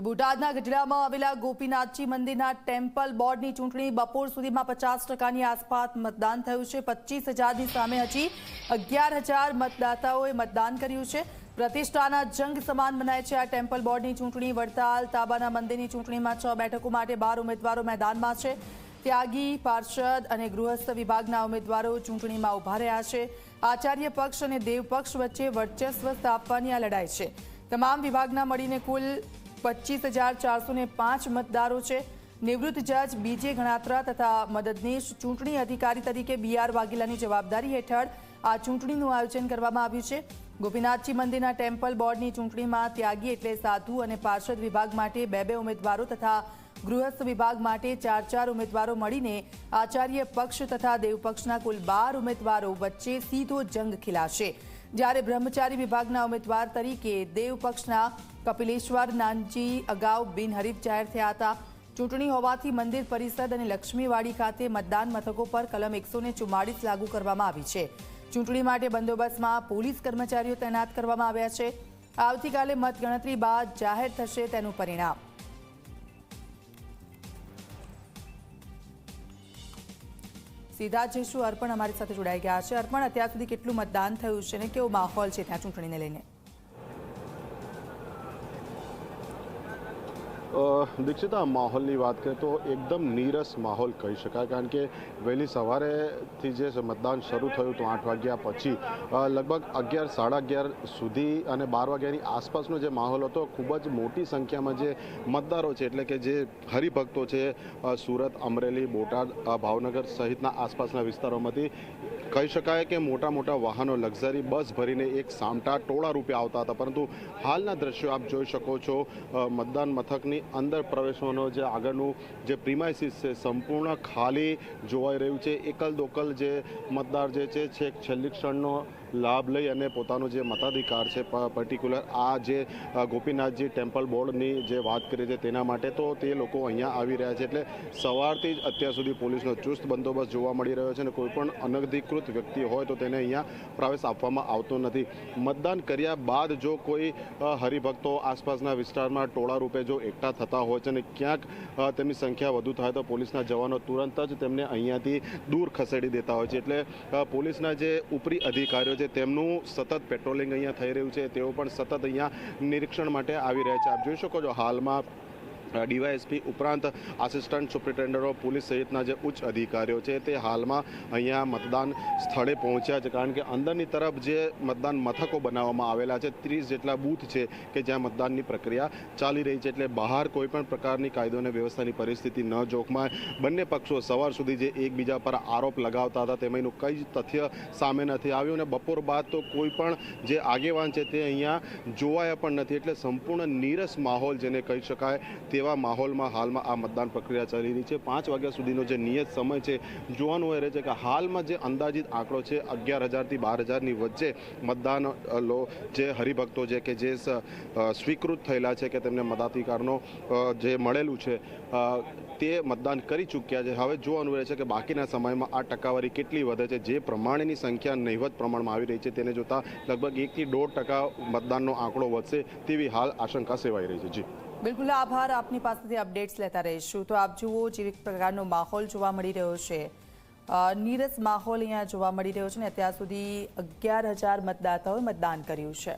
તો બોટાદના ગઢડામાં આવેલા ગોપીનાથજી મંદિરના ટેમ્પલ બોર્ડની ચૂંટણી બપોર સુધીમાં પચાસ ટકાની આસપાસ મતદાન થયું છે. પચીસ હજારની સામે હજી અગિયાર હજાર મતદાતાઓએ મતદાન કર્યું છે. પ્રતિષ્ઠાના જંગ સમાન મનાય છે આ ટેમ્પલ બોર્ડની ચૂંટણી. વડતાલ, તાબાના મંદિરની ચૂંટણીમાં છ બેઠકો માટે બાર ઉમેદવારો મેદાનમાં છે. ત્યાગી, પાર્ષદ અને ગૃહસ્થ વિભાગના ઉમેદવારો ચૂંટણીમાં ઊભા રહ્યા છે. આચાર્ય પક્ષ અને દેવ પક્ષ વચ્ચે વર્ચસ્વ સ્થાપવાની આ લડાઈ છે. તમામ વિભાગના મળીને કુલ પચીસ હજાર ચારસો ને પાંચ મતદારો છે. નિવૃત્ત જજ બીજે ગણાત્રા તથા મદદનીશ ચૂંટણી અધિકારી તરીકે બી આર વાઘેલાની જવાબદારી હેઠળ આ ચૂંટણીનું આયોજન કરવામાં આવ્યું છે. ગોપીનાથજી મંદિરના ટેમ્પલ બોર્ડની ચૂંટણીમાં ત્યાગી એટલે સાધુ અને પાર્ષદ વિભાગ માટે બે બે ઉમેદવારો તથા ગૃહસ્થ વિભાગ માટે ચાર ચાર ઉમેદવારો મળીને આચાર્ય પક્ષ તથા દેવપક્ષના કુલ બાર ઉમેદવારો વચ્ચે સીધો જંગ ખીલાશે. જ્યારે બ્રહ્મચારી વિભાગના ઉમેદવાર તરીકે દેવપક્ષના કપિલેશ્વર નાનજી અગાઉ બિનહરીફ જાહેર થયા હતા. ચૂંટણી હોવાથી મંદિર પરિષદ અને લક્ષ્મીવાડી ખાતે મતદાન મથકો પર કલમ એકસો લાગુ કરવામાં આવી છે. ચૂંટણી માટે બંદોબસ્તમાં પોલીસ કર્મચારીઓ તૈનાત કરવામાં આવ્યા છે. આવતીકાલે મતગણતરી બાદ જાહેર થશે તેનું પરિણામ. સીધા જઈશું. અર્પણ અમારી સાથે જોડાઈ ગયા છે. અર્પણ, અત્યાર સુધી કેટલું મતદાન થયું છે અને કેવો માહોલ છે ત્યાં ચૂંટણીને લઈને? દીક્ષિત આ માહોલની વાત કરીએ તો એકદમ નીરસ માહોલ કહી શકાય. કારણ કે વહેલી સવારેથી જે મતદાન શરૂ થયું હતું આઠ વાગ્યા પછી લગભગ અગિયાર, સાડા અગિયાર સુધી અને બાર વાગ્યાની આસપાસનો જે માહોલ હતો, ખૂબ જ મોટી સંખ્યામાં જે મતદારો છે, એટલે કે જે હરિભક્તો છે સુરત, અમરેલી, બોટાદ ભાવનગર સહિતના આસપાસના વિસ્તારોમાંથી કહી શકાય કે મોટા મોટા વાહનો, લક્ઝરી બસ ભરીને એક સામટા ટોળા રૂપે આવતા હતા. પરંતુ હાલના દ્રશ્યો આપ જોઈ શકો છો મતદાન મથકની અંદર પ્રવેશવાનો જે આગળનું જે પ્રિમાઇસીસ છે, સંપૂર્ણ ખાલી જોવાઈ રહ્યું છે. એકલ દોકલ જે મતદાર જે છે, છેક છેલ્લી ક્ષણનો લાભ લઈ અને પોતાનો જે મતાધિકાર છે પર્ટિક્યુલર આ જે ગોપીનાથજી ટેમ્પલ બોર્ડની જે વાત કરી છે તેના માટે તો તે લોકો અહીંયા આવી રહ્યા છે. એટલે સવારથી જ અત્યાર સુધી પોલીસનો ચુસ્ત બંદોબસ્ત જોવા મળી રહ્યો છે અને કોઈ પણ અનધિકૃત વ્યક્તિ હોય તો તેને અહીંયા પ્રવેશ આપવામાં આવતો નથી. મતદાન કર્યા બાદ જો કોઈ હરિભક્તો આસપાસના વિસ્તારમાં ટોળા રૂપે જો એકઠા થતા હોય છે અને ક્યાંક તેમની સંખ્યા વધુ થાય તો પોલીસના જવાનો તુરંત જ તેમને અહીંયાથી દૂર ખસેડી દેતા હોય છે. એટલે પોલીસના જે ઉપરી અધિકારીઓ છે તેમનું સતત પેટ્રોલિંગ અહીંયા થઈ રહ્યું છે, તેઓ પણ સતત અહીંયા નિરીક્ષણ માટે આવી રહ્યા છે. આપ જોઈ શકો છો હાલમાં ડીવાયએસપી ઉપરાંત આસિસ્ટન્ટ સુપ્રિન્ટેન્ડન્ટો પોલીસ સહિતના જે ઉચ્ચ અધિકારીઓ છે તે હાલમાં અહીંયા મતદાન સ્થળે પહોંચ્યા છે. કારણ કે અંદરની તરફ જે મતદાન મથકો બનાવવામાં આવેલા છે, ત્રીસ જેટલા બૂથ છે કે જ્યાં મતદાનની પ્રક્રિયા ચાલી રહી છે. એટલે બહાર કોઈપણ પ્રકારની કાયદો અને વ્યવસ્થાની પરિસ્થિતિ ન જોખમાય. બંને પક્ષો સવાર સુધી જે એકબીજા પર આરોપ લગાવતા હતા તેમાંનું કંઈ તથ્ય સામે નથી આવ્યું અને બપોર બાદ તો કોઈ પણ જે આગેવાન છે તે અહીંયા જોવાયા પણ નથી. એટલે સંપૂર્ણ નીરસ માહોલ જેને કહી શકાય તેવા માહોલમાં હાલમાં આ મતદાન પ્રક્રિયા ચાલી રહી છે. પાંચ વાગ્યા સુધીનો જે નિયત સમય છે, જોવાનું એ રહે છે કે હાલમાં જે અંદાજિત આંકડો છે, અગિયાર હજારથી બાર હજારની વચ્ચે મતદાન લો, જે હરિભક્તો છે કે જે સ્વીકૃત થયેલા છે કે તેમને મતાધિકારનો જે મળેલું છે તે મતદાન કરી ચૂક્યા છે. હવે જોવાનું રહે છે કે બાકીના સમયમાં આ ટકાવારી કેટલી વધે છે, જે પ્રમાણેની સંખ્યા નહિવત પ્રમાણમાં આવી રહી છે, તેને જોતાં લગભગ એકથી દોઢ ટકા મતદાનનો આંકડો વધશે તેવી હાલ આશંકા સેવાઈ રહી છે. જી. બિલકુલ, આભાર. આપની પાસેથી અપડેટ્સ લેતા રહીશું. તો આપ જુઓ જે પ્રકારનો માહોલ જોવા મળી રહ્યો છે. નીરસ માહોલ અહીંયા જોવા મળી રહ્યો છે ને અત્યાર સુધી અગિયાર હજાર મતદાતાઓએ મતદાન કર્યું છે.